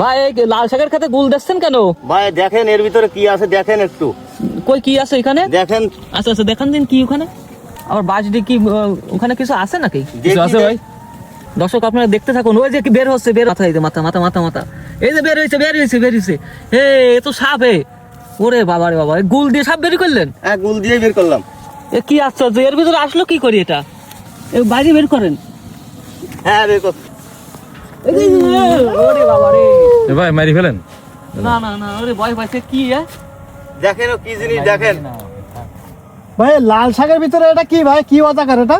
ভাই লাল শাকের খেতে গুল দিচ্ছেন কেন? ভাই দেখেন এর ভিতরে কি আছে দেখেন একটু। কই কি আছে এখানে দেখেন। আচ্ছা আচ্ছা দেখান দিন কি ওখানে। আবার বাজডি কি ওখানে কিছু আছে নাকি? দেখি আছে ভাই? দর্শক আপনারা দেখতে থাকুন। ওই যে কি বের হচ্ছে বের মাথা মাথা মাথা মাথা মাথা। এই যে বের হয়েছে বের হয়েছে বের হয়েছে হে এ তো সাপ হে ওরে বাবা রে বাবা গুল দিয়ে সাপ বের করলেন? হ্যাঁ গুল দিয়ে বের করলাম। এ কি আশ্চর্য এর ভিতরে আসলো কি করি এটা? বাইরে বের করেন। হ্যাঁ বের কর ওরে ভাই মারি ফেলেন? না না না ওরে ভয় পাইছে কি এ? দেখেন ও কি জিনিস দেখেন। ভাই লাল শাকের ভিতরে এটা কি ভাই? কি অজাকার এটা?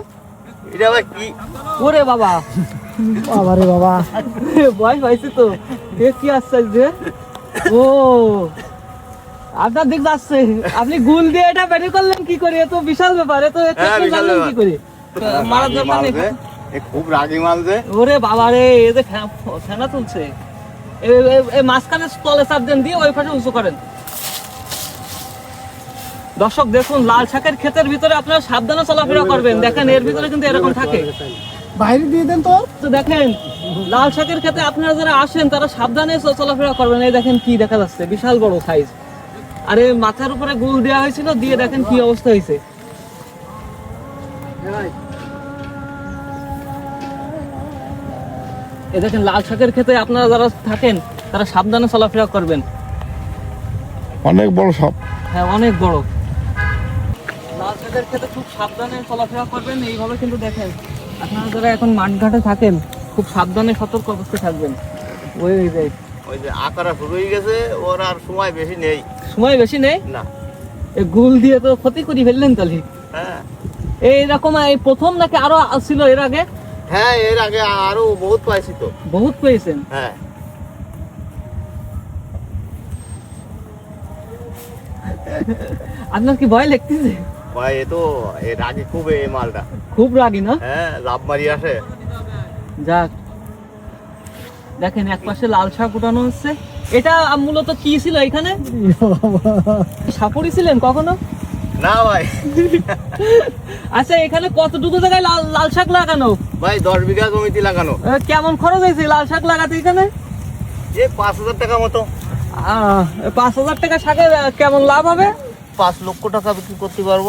এটা ভাই কি? ওরে বাবা। বাবা রে বাবা। ভয় পাইছে তো এ কি আশ্চর্য ও আপনার দিক যাচ্ছে। আপনি গুল দিয়ে এটা বের করলেন কি করে? এ তো বিশাল ব্যাপার এ তো এ হ্যাঁ, বিশাল কি। করে? মারার দরকার নেই। যে, এ খুব রাগি মাল যে। ওরে বাবা রে এ যে ফেনা তুলছে। মাঝখানে তলে চাপ দেন দিয়ে ওই পাশে উঁচু করেন। দর্শক দেখুন লাল শাকের ক্ষেতের ভিতরে আপনারা সাবধানে চলাফেরা করবেন। দেখেন এর ভিতরে কিন্তু এরকম থাকে। বাইরে দিয়ে দেন তো। তো দেখেন লাল শাকের ক্ষেতে আপনারা যারা আসেন তারা সাবধানে চলাফেরা করবেন। এই দেখেন কি দেখা যাচ্ছে বিশাল বড় সাইজ। আরে মাথার উপরে গুল দেওয়া হয়েছিল দিয়ে দেখেন কি অবস্থা হয়েছে। এ দেখেন লাল শাকের ক্ষেতে আপনারা যারা থাকেন তারা সাবধানে চলাফেরা করবেন। অনেক বড় সাপ। হ্যাঁ অনেক বড়। লাল শাকের ক্ষেতে খুব সাবধানে চলাফেরা করবেন এইভাবে কিন্তু দেখেন আপনারা যারা এখন মাঠঘাটে থাকেন খুব সাবধানে সতর্ক অবস্থায় থাকবেন। ওই ওই যে। ওই যে আকারা শুরু হয়ে গেছে ওর আর সময় বেশি নেই। সময় বেশি নেই? না। এই গুল দিয়ে তো ক্ষতি করে ফেললেন তাহলে। হ্যাঁ। এইরকম এই প্রথম নাকি আরও ছিল এর আগে? হ্যাঁ এর আগে আরও বহুত পাইছি তো। বহুত পেয়েছেন হ্যাঁ। আপনার কি ভয় লাগতেছে? ভাই এ তো এ রাগে খুব এই মালটা। খুব রাগি না? হ্যাঁ লাভ মারি আসে। যাক। দেখেন এক পাশে লাল শাক উঠানো হচ্ছে। এটা মূলত কি ছিল এখানে? সাপুরি ছিলেন কখনো? না ভাই। আচ্ছা এখানে কতটুকু জায়গায় লাল লাল শাক লাগানো? ভাই দশ বিঘা জমিতে লাগানো। কেমন খরচ হয়েছে লাল শাক লাগাতে এখানে? যে পাঁচ হাজার টাকা মতো। পাঁচ হাজার টাকা শাকের কেমন লাভ হবে? পাঁচ লক্ষ টাকা বিক্রি করতে পারব।